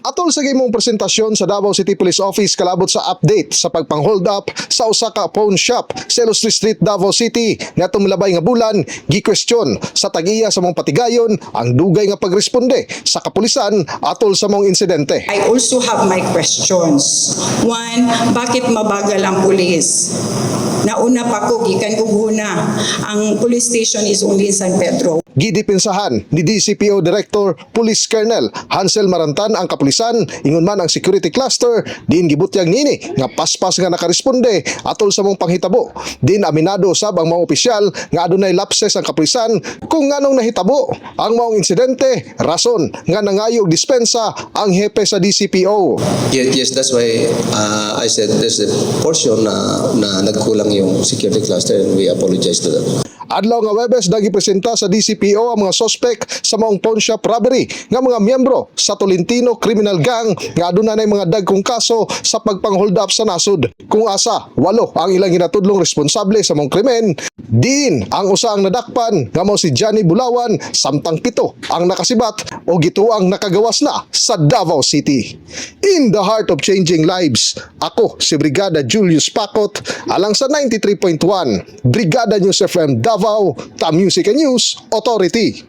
Atol sa gimong presentasyon sa Davao City Police Office kalabot sa update sa pagpang-hold up sa usa ka pawn shop sa Ilustri Street, Davao City ngatong milabay nga bulan gi-question sa tag-iya sa mong patigayon ang dugay nga pagresponde sa kapulisan atol sa mong insidente. I also have my questions. One, bakit mabagal ang pulis? Nauna pa ko, gikan ko guna. Ang police station is only in San Pedro. Gidipinsahan ni DCPO Director Police Colonel Hansel Marantan ang kapulisan ingon man ang security cluster din gibutyag nini nga paspas nga nakaresponde atol sa mong panghitabo din aminado sab ang mga opisyal nga adunay lapses ang kapulisan kung nganong nahitabo ang maong insidente rason nga nangayo og dispensa ang hepe sa DCPO Yes, yes, that's why uh, I said there's a portion na, na nagkulang yung security cluster and we apologize to that. Adlaw nga Webes dagi presenta sa DCPO ang mga sospek sa maong pawn shop robbery nga mga miyembro sa Tolentino Criminal Gang nga aduna nay mga dagkong kaso sa pagpang-hold up sa nasud. Kung asa, walo ang ilang ginatudlong responsable sa mong krimen. Din ang usa ang nadakpan nga mao si Johnny Bulawan samtang pito ang nakasibat o gituang nakagawas na sa Davao City. In the heart of changing lives, ako si Brigada Julius Pakot alang sa 93.1 Brigada News FM Davao, Ta Music and News Authority.